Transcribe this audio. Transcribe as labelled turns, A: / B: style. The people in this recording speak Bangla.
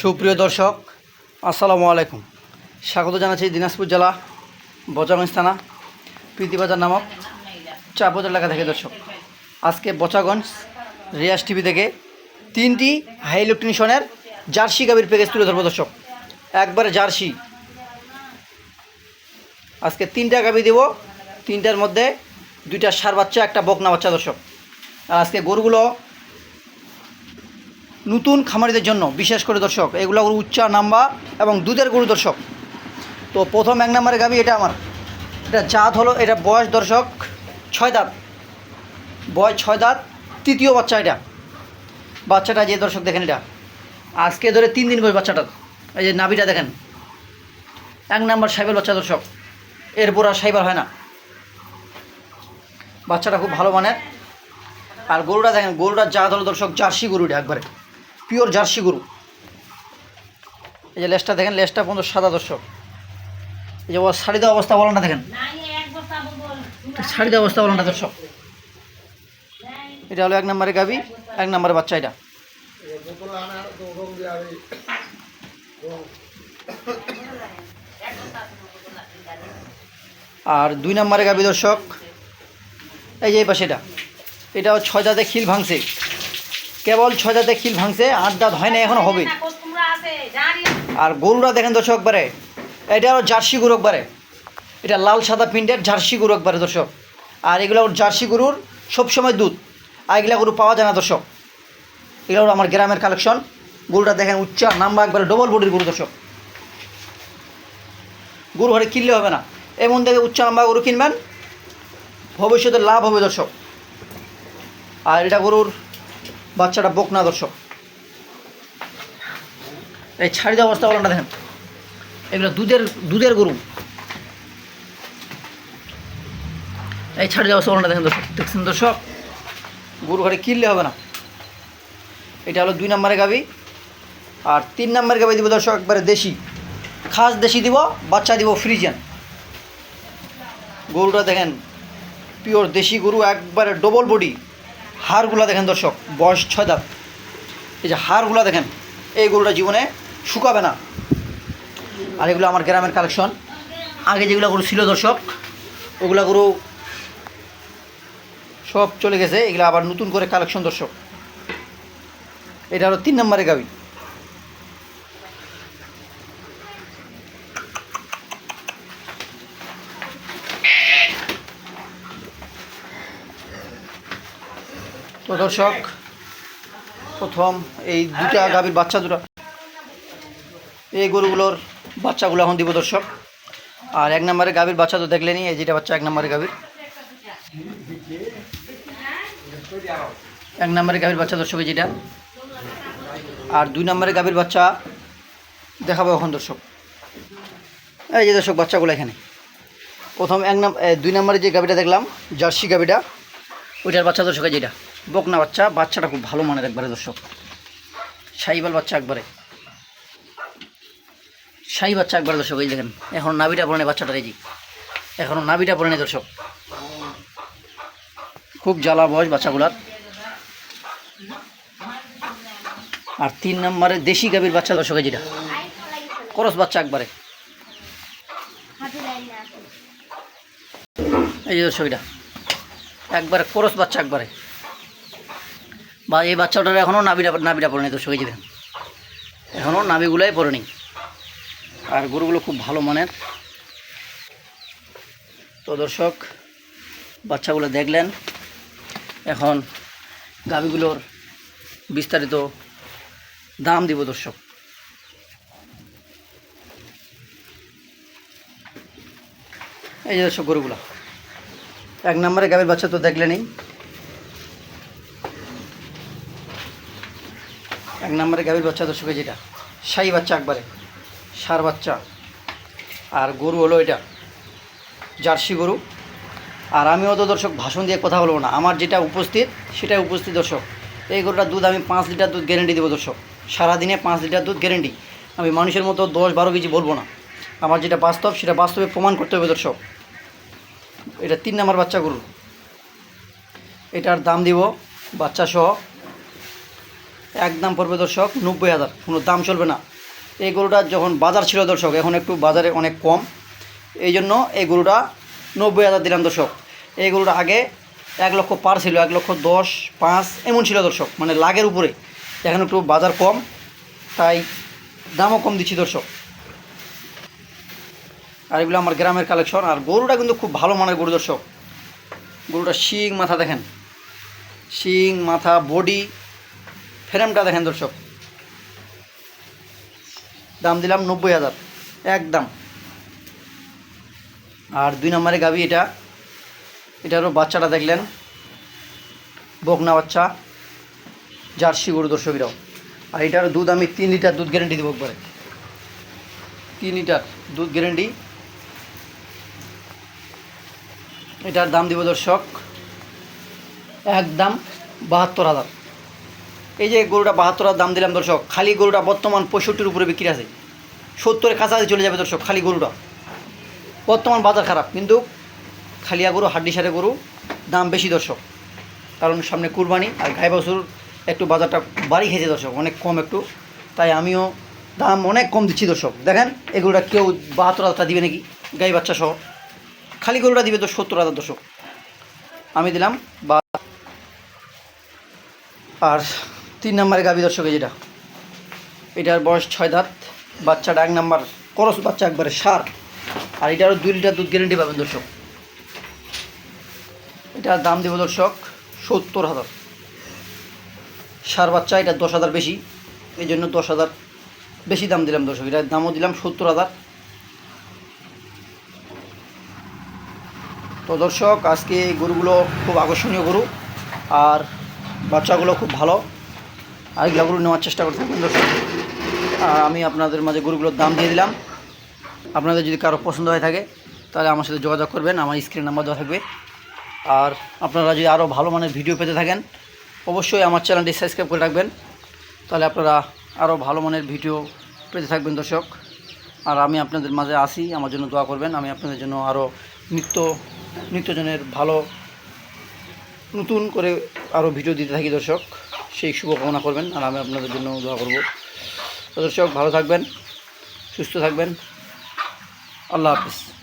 A: সুপ্রিয় দর্শক, আসসালামু আলাইকুম। স্বাগত জানাচ্ছি দিনাজপুর জেলা বচাগঞ্জ থানা, প্রীতিবাজার নামক চাপবাজার এলাকা থেকে দর্শক। আজকে বচাগঞ্জ রিয়াজ টিভি থেকে তিনটি হাই ইলেকট্রনিশনের জার্সি গাবির প্যাকেজ তুলে ধরবো দর্শক। একবারে জার্সি। আজকে তিনটা গাবি দেব, তিনটার মধ্যে দুইটা সার বাচ্চা, একটা বকনা বাচ্চা দর্শক। আর আজকে গরুগুলো নতুন খামারিদের জন্য, বিশেষ করে দর্শক, এগুলো গরু উচ্চা, নাম্বা এবং দুধের গরু দর্শক। তো প্রথম এক নম্বরের গাবি এটা আমার। এটা জাত হলো, এটা বয়স দর্শক ছয় দাঁত। বয়স ছয় দাঁত, তৃতীয় বাচ্চা এটা। বাচ্চাটা যে দর্শক দেখেন এটা। আজকে ধরে তিন দিন বয়স বাচ্চাটা। এই যে নাভিটা দেখেন। এক নাম্বার সাইবার বাচ্চা দর্শক। এরপর আর সাইবার হয় না। বাচ্চাটা খুব ভালো মানের। আর গরুটা দেখেন, গরুটার জাত হলো দর্শক জার্সি গরুটা একবারে। পিওর জার্সি গরু। এই যে লেসটা দেখেন লেজটা পর্যন্ত সাদা দর্শক। এই যে শাড়ি দেওয়া অবস্থা বলো না দেখেন। শাড়ি দেওয়া অবস্থা বলো না দর্শক। এটা হলো এক নম্বরের গাবি এক নম্বরের বাচ্চা এটা। আর দুই নম্বরে গাবি দর্শক, এই যে এই পাশে এটা। এটাও ছয় দাঁতে খিল ভাঙছে। কেবল ছয় দাঁতে খিল ভাঙছে আট দাঁত হয় না এখনও হবে। আর গরুরা দেখেন দর্শক একবারে এটা হলো জার্সি গরু একবারে। এটা লাল সাদা প্রিন্টের জার্সি গরু একবারে দর্শক। আর এগুলো জার্সি গরুর সবসময় দুধ। আর এগুলা গরু পাওয়া যায় না দর্শক। এগুলো হলো আমার গ্রামের কালেকশন। গরুটা দেখেন উচ্চা নাম্বা একবারে ডবল বডির গরু দর্শক। গরু হারে কিনলে হবে না। এমন দেখে উচ্চ নাম্বা গরু কিনবেন ভবিষ্যতে লাভ হবে দর্শক। আর এটা গরুর বাচ্চাটা বোক না, দর্শক। এই ছাড়ি দেওয়া অবস্থা বলেন দেখেন। এগুলো দুধের দুধের গরু। এই ছাড়ি দেওয়া অবস্থা বলেন দেখেন, দর্শক। দেখছেন, দর্শক? গরু ঘরে কিনলে হবে না। এটা হলো দুই নম্বরের গাবি আর তিন নম্বরের গাবি দিব, দর্শক, একবারে দেশি। খাস দেশি দিব, বাচ্চা দিব ফ্রিজেন। গরুটা দেখেন, পিওর দেশি গরু, একবারে ডবল বডি হাড়গুলো দেখেন দর্শক, বয়স ছয় দাঁত। এই যে হাড়গুলো দেখেন, এই গরুটা জীবনে শুকাবে না। আর এগুলো আমার গ্রামের কালেকশন। আগে যেগুলো গরু ছিল দর্শক, ওগুলো গরু সব চলে গেছে, এগুলো আবার নতুন করে কালেকশন দর্শক। এটা হলো তিন নম্বরের গাবি। তো দর্শক, প্রথম এই দুটা গাভীর বাচ্চা দুটা। এই গরুগুলোর বাচ্চাগুলো এখন দিব দর্শক। আর এক নম্বরের গাভীর বাচ্চা তো দেখলেনি এই যেটা বাচ্চা এক নম্বরের গাভীর। এক নম্বরের গাভীর বাচ্চা দর্শক যেটা। আর দুই নম্বরের গাভীর বাচ্চা দেখাবো এখন দর্শক। এই যে দর্শক, বাচ্চাগুলো এখানে। প্রথম এক নাম দুই নম্বরে যে গাভীটা দেখলাম, জার্সি গাভীটা, ওইটার বাচ্চা দর্শক যেটা। বকনা বাচ্চা, বাচ্চাটা খুব ভালো মানের একবারে দর্শক। সাইবাল বাচ্চা একবারে। সাই বাচ্চা একবারে দর্শক, এই দেখেন, এখন নাবিটা পড়ে বাচ্চাটা এই এখনও নাবিটা পড়ে দর্শক। খুব জ্বালা বয়স বাচ্চাগুলার। আর তিন নম্বরে দেশি গাভীর বাচ্চা দর্শক যেটা। করস বাচ্চা একবারে। এই যে দর্শক, এটা। একবারে করস বাচ্চা একবারে। বা এই বাচ্চাটার এখনও নাবিটা নাবিটা পড়েনি দর্শক এই যে দেখেন এখনও নাবিগুলোই পড়েনি। আর গরুগুলো খুব ভালো মানের। তো দর্শক, বাচ্চাগুলো দেখলেন। এখন গাভিগুলোর বিস্তারিত দাম দিব দর্শক। এই যে দর্শক গরুগুলো। এক নম্বরে গাভীর বাচ্চা তো দেখলেনই। এক নম্বরে গাভীর বাচ্চা দর্শক যেটা সাই বাচ্চা একবারে, সার বাচ্চা। আর গরু হলো এটা, জার্সি গরু। আর আমিও তো দর্শক ভাষণ দিয়ে কথা বলব না, আমার যেটা উপস্থিত সেটাই উপস্থিত দর্শক। এই গরুটার দুধ আমি পাঁচ লিটার দুধ গ্যারেন্টি দেবো দর্শক। সারাদিনে পাঁচ লিটার দুধ গ্যারেন্টি আমি মানুষের মতো দশ বারো কেজি বলব না। আমার যেটা বাস্তব সেটা বাস্তবে প্রমাণ করতে হবে দর্শক। এটা তিন নাম্বার বাচ্চা গরু। এটার দাম দিব বাচ্চা সহ একদম পড়বে দর্শক নব্বই হাজার। কোনো দাম চলবে না। এই গরুটার যখন বাজার ছিল দর্শক, এখন একটু বাজারে অনেক কম। এই জন্য এই গরুটা নব্বই হাজার দিলাম দর্শক। এই গরুটা আগে এক লক্ষ পার ছিল, এক লক্ষ দশ, পাঁচ, এমন ছিল দর্শক মানে লাগের উপরে। এখন একটু বাজার কম, তাই দামও কম দিচ্ছি দর্শক। আর এগুলো আমার গ্রামের কালেকশন, আর গরুটা কিন্তু খুব ভালো মানের গরু দর্শক। গরুটা শিং মাথা দেখেন। শিং মাথা, বডি ফ্রেমটা দেখেন দর্শক। দাম দিলাম নব্বই হাজার, একদম। আর দুই নম্বরে গাবি এটা, এটারও বাচ্চাটা দেখলেন, বকনা বাচ্চা, জার্সি গরু দর্শকরাও। আর এটার দুধ আমি তিন লিটার দুধ গ্যারেন্টি দেবো একবারে। তিন লিটার দুধ গ্যারেন্টি এটার দাম দিব দর্শক, একদম বাহাত্তর হাজার। এই যে গরুটা বাহাত্তর দাম দিলাম দর্শক, খালি গরুটা বর্তমান পঁয়ষট্টির উপরে বিক্রি আছে। সত্তরের কাছাকাছি চলে যাবে দর্শক, খালি গরুটা। বর্তমান বাজার খারাপ, কিন্তু খালিয়া গরু, হাড্ডি সারে গরু, দাম বেশি দর্শক। কারণ সামনে কুরবানি আর গাই বছর একটু বাজারটা বাড়ি খেয়েছে দর্শক, অনেক কম একটু। তাই আমিও দাম অনেক কম দিচ্ছি দর্শক। দেখেন এগুলোটা কেউ বাহাত্তর হাজারটা দিবে নাকি গাই বাচ্চা সহ? খালি গরুটা দিবে তো সত্তর হাজার দর্শক। আমি দিলাম বা আর তিন নম্বরে গাবি দর্শকে যেটা। এটার বয়স ছয় দাঁত বাচ্চাটা এক নাম্বার করস, বাচ্চা একবারে সার। আর এটারও দুই লিটার দুধ গ্যারেন্টি পাবেন দর্শক। এটার দাম দেবো দর্শক সত্তর হাজার। সার বাচ্চা, এটা দশ হাজার বেশি। এই জন্য দশ হাজার বেশি দাম দিলাম দর্শক। এটার দামও দিলাম সত্তর হাজার। তো দর্শক, আজকে গরুগুলো খুব আকর্ষণীয় গরু। আর বাচ্চাগুলো খুব ভালো। আর এগুলো গরু নেওয়ার চেষ্টা করতে থাকবেন আর আমি আপনাদের মাঝে গরুগুলোর দাম দিয়ে দিলাম। আপনাদের যদি কারও পছন্দ হয়ে থাকে, তাহলে আমার সাথে যোগাযোগ করবেন, আমার স্ক্রিন নাম্বার দেওয়া থাকবে। আর আপনারা যদি আরও ভালো মানের ভিডিও পেতে থাকেন, অবশ্যই আমার চ্যানেলটি সাবস্ক্রাইব করে রাখবেন। তাহলে আপনারা আরও ভালো মানের ভিডিও পেতে থাকবেন, দর্শক। আর আমি আপনাদের মাঝে আসি, আমার জন্য দোয়া করবেন। আমি আপনাদের জন্য আরও নিত্য, নিত্যজনের ভালো, নতুন করে আরও ভিডিও দিতে থাকি, দর্শক। সেই শুভকামনা করবেন আর আমি আপনাদের জন্য দোয়া করব। দর্শক, ভালো থাকবেন, সুস্থ থাকবেন। আল্লাহ হাফিজ।